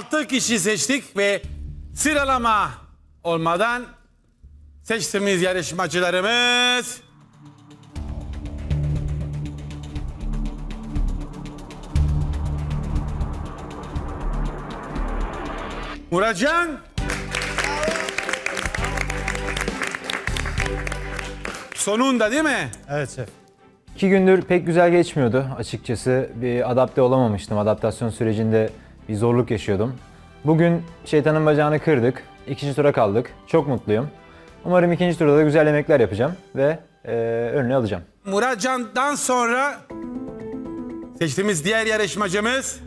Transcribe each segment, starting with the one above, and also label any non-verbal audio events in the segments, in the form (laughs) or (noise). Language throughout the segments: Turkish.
6 kişi seçtik ve sıralama olmadan seçtiğimiz yarışmacılarımız Muratcan Sonunda değil mi? Evet şef. İki gündür pek güzel geçmiyordu açıkçası. Bir adapte olamamıştım. Adaptasyon sürecinde bir zorluk yaşıyordum. Bugün şeytanın bacağını kırdık. İkinci tura kaldık. Çok mutluyum. Umarım ikinci turda da güzel yemekler yapacağım ve eee önüne alacağım. Muratcan'dan sonra seçtiğimiz diğer yarışmacımız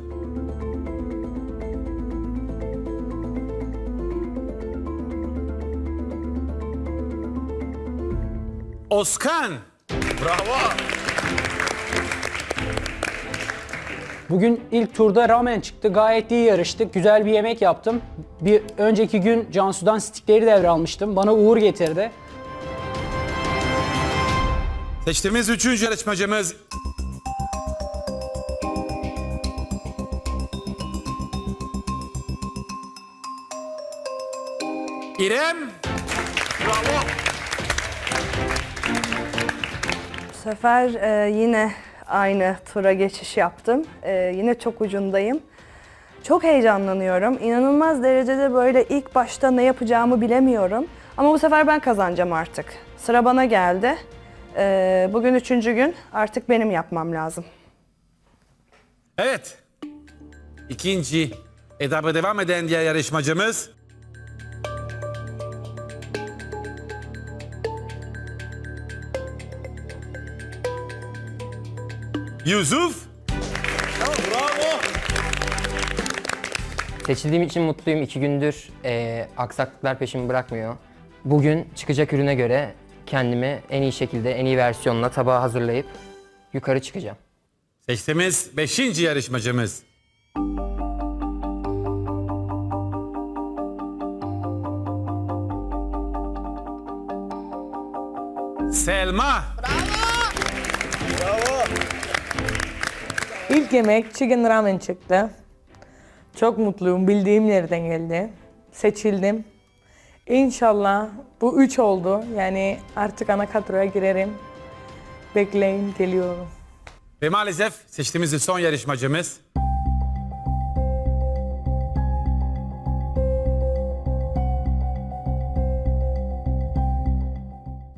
Oskan. Bugün ilk turda ramen çıktı. Gayet iyi yarıştık. Güzel bir yemek yaptım. Bir önceki gün Cansu'dan stikleri devralmıştım. Bana uğur getirdi. Seçtiğimiz üçüncü yarışmacımız İrem. Bu sefer e, yine aynı tura geçiş yaptım. E, yine çok ucundayım. Çok heyecanlanıyorum. İnanılmaz derecede böyle ilk başta ne yapacağımı bilemiyorum. Ama bu sefer ben kazanacağım artık. Sıra bana geldi. E, bugün üçüncü gün. Artık benim yapmam lazım. Evet. İkinci etaba devam eden diğer yarışmacımız Yusuf. Seçildiğim için mutluyum. İki gündür eee, aksaklıklar peşimi bırakmıyor. Bugün çıkacak ürüne göre kendimi en iyi şekilde, en iyi versiyonla tabağa hazırlayıp yukarı çıkacağım. Seçtiğimiz beşinci yarışmacımız. Selma. İlk yemek chicken ramen çıktı. Çok mutluyum. Bildiğim yerden geldi. Seçildim. İnşallah bu üç oldu. Yani artık ana kadroya girerim. Bekleyin geliyorum. Ve maalesef seçtiğimiz son yarışmacımız.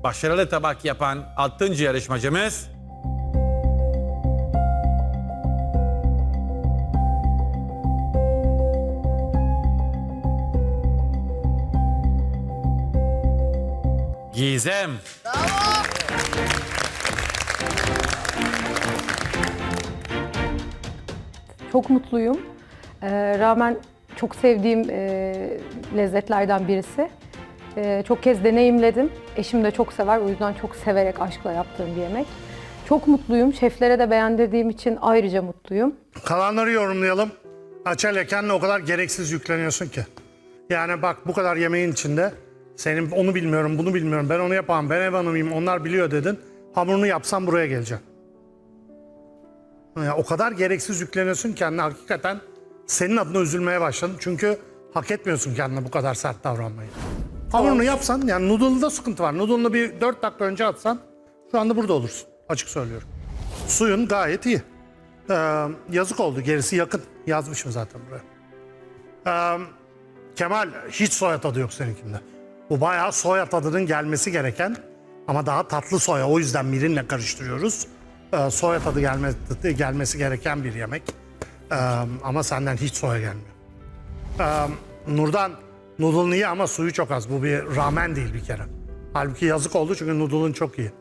Başarılı tabak yapan altıncı yarışmacımız. Gizem. Çok mutluyum. Ee, ramen çok sevdiğim e, lezzetlerden birisi. Ee, çok kez deneyimledim. Eşim de çok sever. O yüzden çok severek, aşkla yaptığım bir yemek. Çok mutluyum. Şeflere de beğendirdiğim için ayrıca mutluyum. Kalanları yorumlayalım. Açelya kendine o kadar gereksiz yükleniyorsun ki. Yani bak bu kadar yemeğin içinde senin onu bilmiyorum, bunu bilmiyorum, ben onu yapamam, ben ev hanımıyım, onlar biliyor dedin. Hamurunu yapsam buraya geleceğim. Ya, o kadar gereksiz yükleniyorsun kendine hakikaten senin adına üzülmeye başladım. Çünkü hak etmiyorsun kendine bu kadar sert davranmayı. Hamurunu yapsan yani noodle'da sıkıntı var. Noodle'ını bir 4 dakika önce atsan şu anda burada olursun. Açık söylüyorum. Suyun gayet iyi. Ee, yazık oldu. Gerisi yakın. Yazmışım zaten buraya. Ee, Kemal hiç soya tadı yok seninkinde. Bu bayağı soya tadının gelmesi gereken ama daha tatlı soya. O yüzden mirinle karıştırıyoruz. Ee, soya tadı gelme, gelmesi gereken bir yemek. Ee, ama senden hiç soya gelmiyor. Ee, Nurdan noodle'ın iyi ama suyu çok az. Bu bir ramen değil bir kere. Halbuki yazık oldu çünkü noodle'ın çok iyi.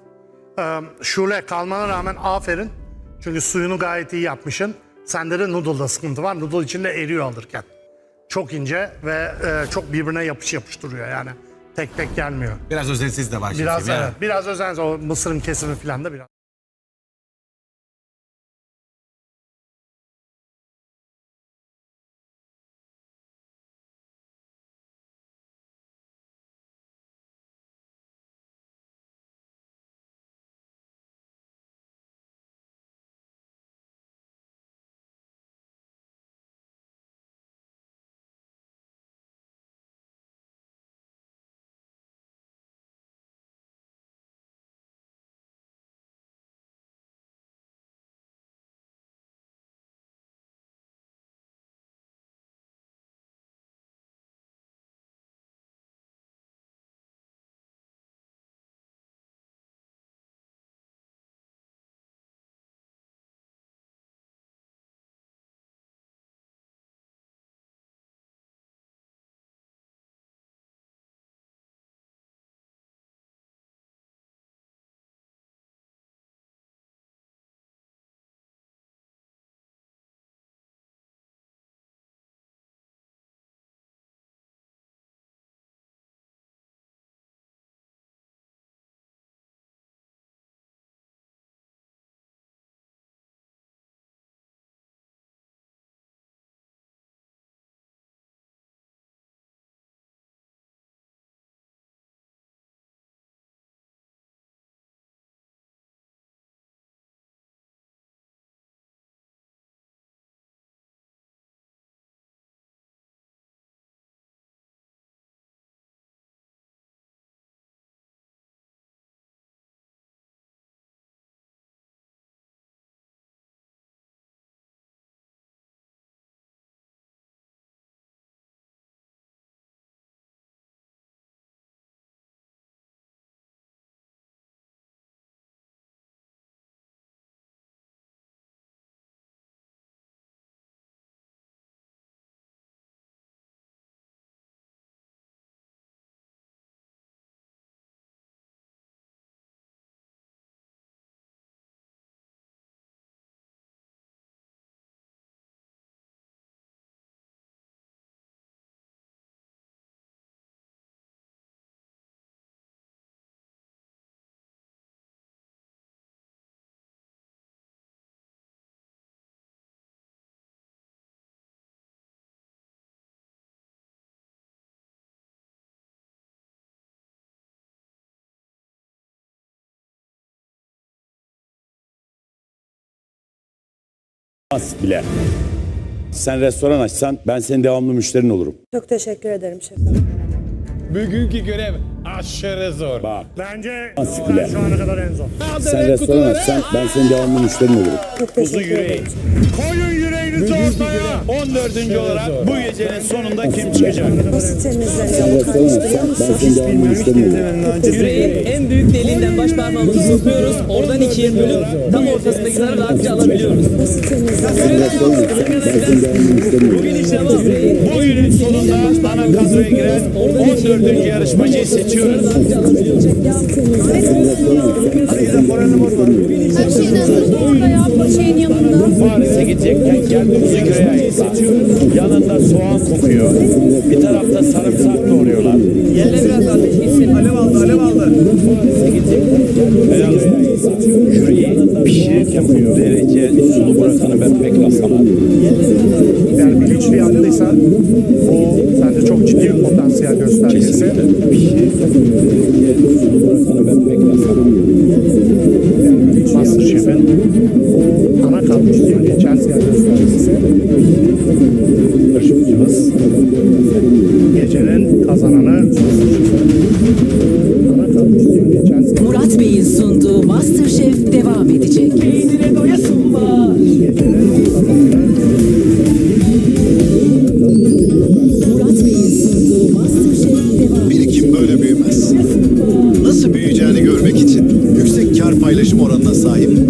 Ee, Şule kalmana rağmen aferin. Çünkü suyunu gayet iyi yapmışsın. Sende de noodle'da sıkıntı var. Noodle içinde eriyor alırken. Çok ince ve e, çok birbirine yapış yapış duruyor yani. Tek tek gelmiyor. Biraz özensiz de başlasın. Biraz evet, biraz özen o mısırın kesimi falan da biraz. Az bile. Sen restoran açsan ben senin devamlı müşterin olurum. Çok teşekkür ederim şefim. Bugünkü görev aşırı zor. Bak Bence bile. şu ana kadar en zor. sen restoran açsan ben senin devamlı müşterin olurum. Çok teşekkür ederim. Koyun yüreğinizi ortaya. 14. olarak bu gecenin sonunda kim çıkacak? Nasıl temizleniyor? Yüreğin en büyük deliğinden baş parmağımızı sokuyoruz. Oradan ikiye bölüp tam ortasındaki zarı rahatça alabiliyoruz. Nasıl temizleniyor? Bugün işte yüreğin Bugünün sonunda ana kadroya giren 14. yarışmacıyı seçiyoruz. Gidecekken kendimizi göğe seçiyoruz. Yanında soğan kokuyor. Bir tarafta sarımsak doğruyorlar. yerine biraz ateş gitsin. Alev aldı, alev aldı. Seçiyoruz. Jüriyi pişirirken bu derece sulu bırakanı ben pek rastlamam. Yani bilinçli yaptıysa bu sence çok ciddi bir potansiyel göstergesi. Kesinlikle. Paylaşım oranına sahip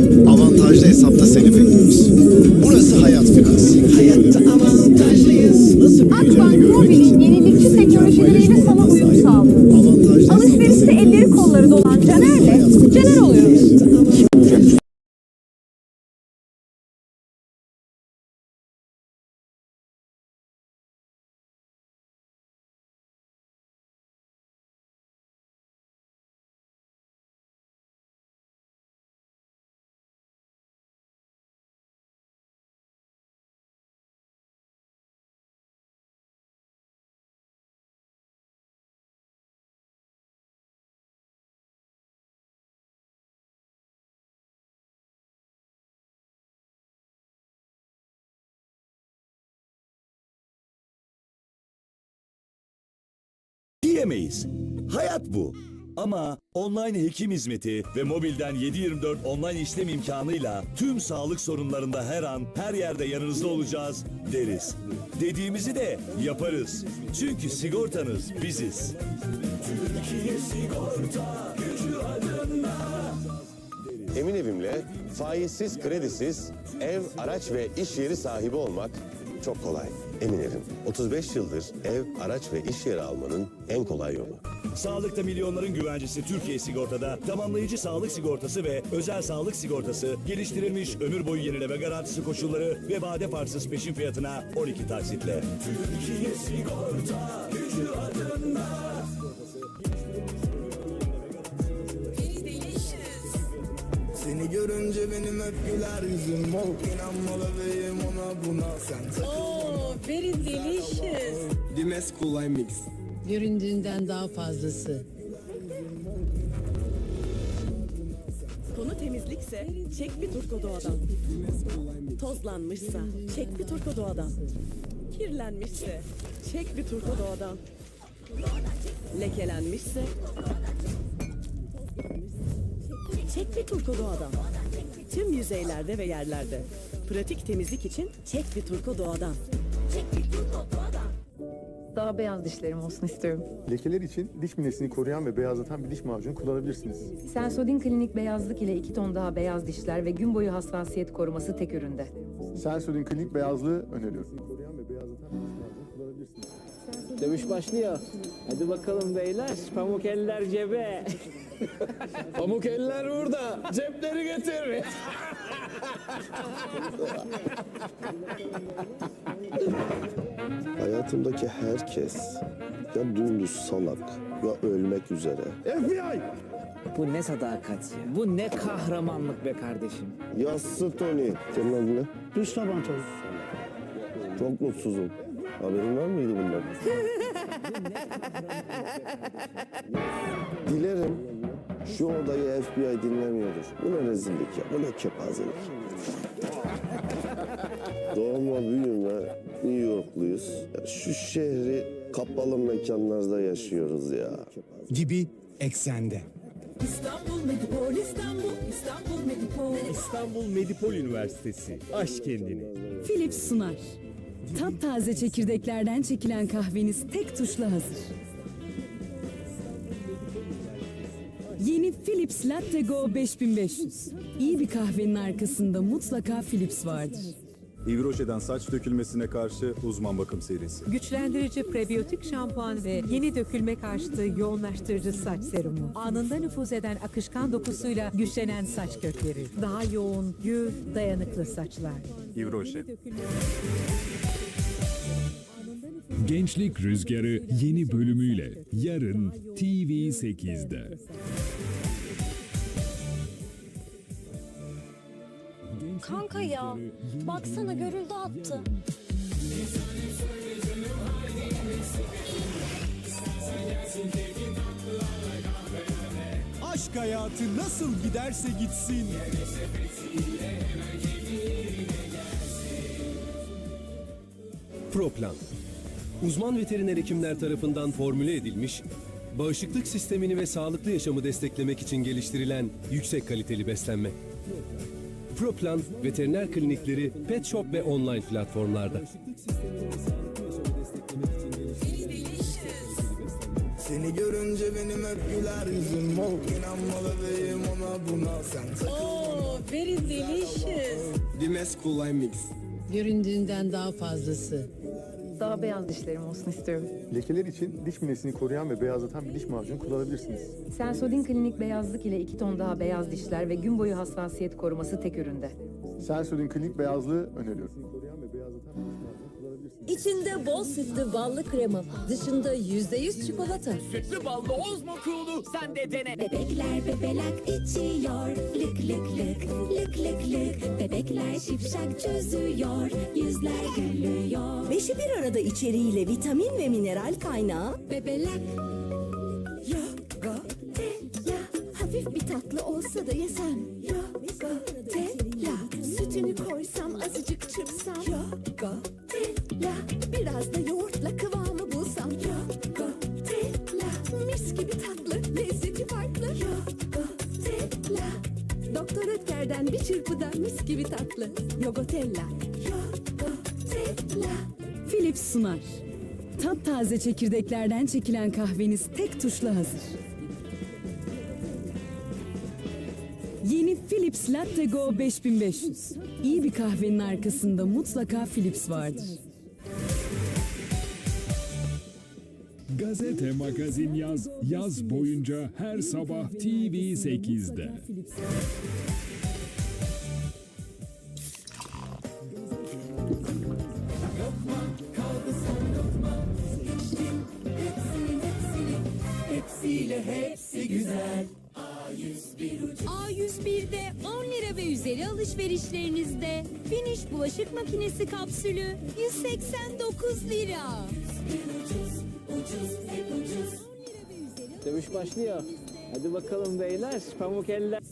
Diyemeyiz. Hayat bu. Ama online hekim hizmeti ve mobilden 7/24 online işlem imkanıyla tüm sağlık sorunlarında her an her yerde yanınızda olacağız deriz. Dediğimizi de yaparız. Çünkü sigortanız biziz. Emin Evim'le faizsiz, kredisiz ev, araç ve iş yeri sahibi olmak çok kolay. Emin Evim, 35 yıldır ev, araç ve iş yeri almanın en kolay yolu. Sağlıkta milyonların güvencesi Türkiye Sigorta'da tamamlayıcı sağlık sigortası ve özel sağlık sigortası geliştirilmiş ömür boyu yenileme garantisi koşulları ve vade farksız peşin fiyatına 12 taksitle. Türkiye Sigorta gücü adında. Seni görünce benim hep güler yüzüm bol İnanmalı beyim ona buna sen Oh, very delicious. Dimes Kulay Mix Göründüğünden daha fazlası. Konu temizlikse çek bir turko doğadan. Tozlanmışsa çek bir turko doğadan. Kirlenmişse çek bir turko doğadan. Lekelenmişse çek bir turko doğadan. Tüm yüzeylerde ve yerlerde. Pratik temizlik için çek bir turko doğadan. Daha beyaz dişlerim olsun istiyorum. Lekeler için diş minesini koruyan ve beyazlatan bir diş macunu kullanabilirsiniz. Sensodin Klinik beyazlık ile 2 ton daha beyaz dişler ve gün boyu hassasiyet koruması tek üründe. Sensodyne klinik beyazlığı öneriyorum. Koruyan ve beyazlatan bir diş macunu kullanabilirsiniz. Dövüş başlıyor. Hadi bakalım beyler. Pamuk eller cebe. Pamuk eller burada. Cepleri getir. Hayatımdaki herkes ya dümdüz salak ya ölmek üzere. FBI! Bu ne sadakat ya. Bu ne kahramanlık be kardeşim. Yassı Tony. Senin adın ne? Rüstem Antoğlu. Çok mutsuzum. Haberin var mıydı bundan? (laughs) Dilerim şu odayı FBI dinlemiyordur. Bu ne rezillik ya, bu ne kepazelik. (laughs) Doğma büyüme New Yorkluyuz. Ya Şu şehri kapalı mekanlarda yaşıyoruz ya. Gibi eksende. İstanbul Medipol, İstanbul, İstanbul Medipol. İstanbul Medipol Üniversitesi. Aş kendini. Philips sunar. Taptaze çekirdeklerden çekilen kahveniz tek tuşla hazır. Philips Latte Go 5500. İyi bir kahvenin arkasında mutlaka Philips vardır. Ivroşe'den saç dökülmesine karşı uzman bakım serisi. Güçlendirici prebiyotik şampuan ve yeni dökülme karşıtı yoğunlaştırıcı saç serumu. Anında nüfuz eden akışkan dokusuyla güçlenen saç kökleri. Daha yoğun, gür, dayanıklı saçlar. Ivroşe. Gençlik Rüzgarı yeni bölümüyle yarın TV8'de. Kanka ya, baksana görüldü attı. Aşk hayatı nasıl giderse gitsin. Proplan. Uzman veteriner hekimler tarafından formüle edilmiş, bağışıklık sistemini ve sağlıklı yaşamı desteklemek için geliştirilen yüksek kaliteli beslenme. Proplan, veteriner klinikleri, pet shop ve online platformlarda. Seni görünce benim hep güler yüzüm ol İnanma bebeğim ona buna sen Oh, very delicious. Dimes Kulay Mix Göründüğünden daha fazlası. Daha beyaz dişlerim olsun istiyorum. Lekeler için diş minesini koruyan ve beyazlatan bir diş macunu kullanabilirsiniz. Sensodin Klinik beyazlık ile iki ton daha beyaz dişler ve gün boyu hassasiyet koruması tek üründe. Sensodin klinik beyazlığı öneriyorum. İçinde bol sütlü ballı krema, dışında yüzde yüz çikolata. Sütlü ballı Ozmo Cool'u sen de dene. Bebekler bebelak içiyor, lık lık lık, lık lık. Bebekler şipşak çözüyor, yüzler gülüyor. Beşi bir arada içeriğiyle vitamin ve mineral kaynağı. Bebelak. Yogatella. Hafif bir tatlı olsa da yesem. Yogatella. Sütünü koysam azıcık çırpsam. Yogatella. Doktor Ötker'den bir çırpıda mis gibi tatlı. Yogatella. Yogatella. Philips sunar. Taptaze çekirdeklerden çekilen kahveniz tek tuşla hazır. Yeni Philips Latte Go 5500. İyi bir kahvenin arkasında mutlaka Philips vardır. Gazete Magazin Yaz, yaz boyunca her sabah TV8'de. Hepsiyle hepsi güzel. A101'de 10 lira ve üzeri alışverişlerinizde Finish bulaşık makinesi kapsülü 189 lira. Dövüş başlıyor. Hadi bakalım beyler. Pamuk eller.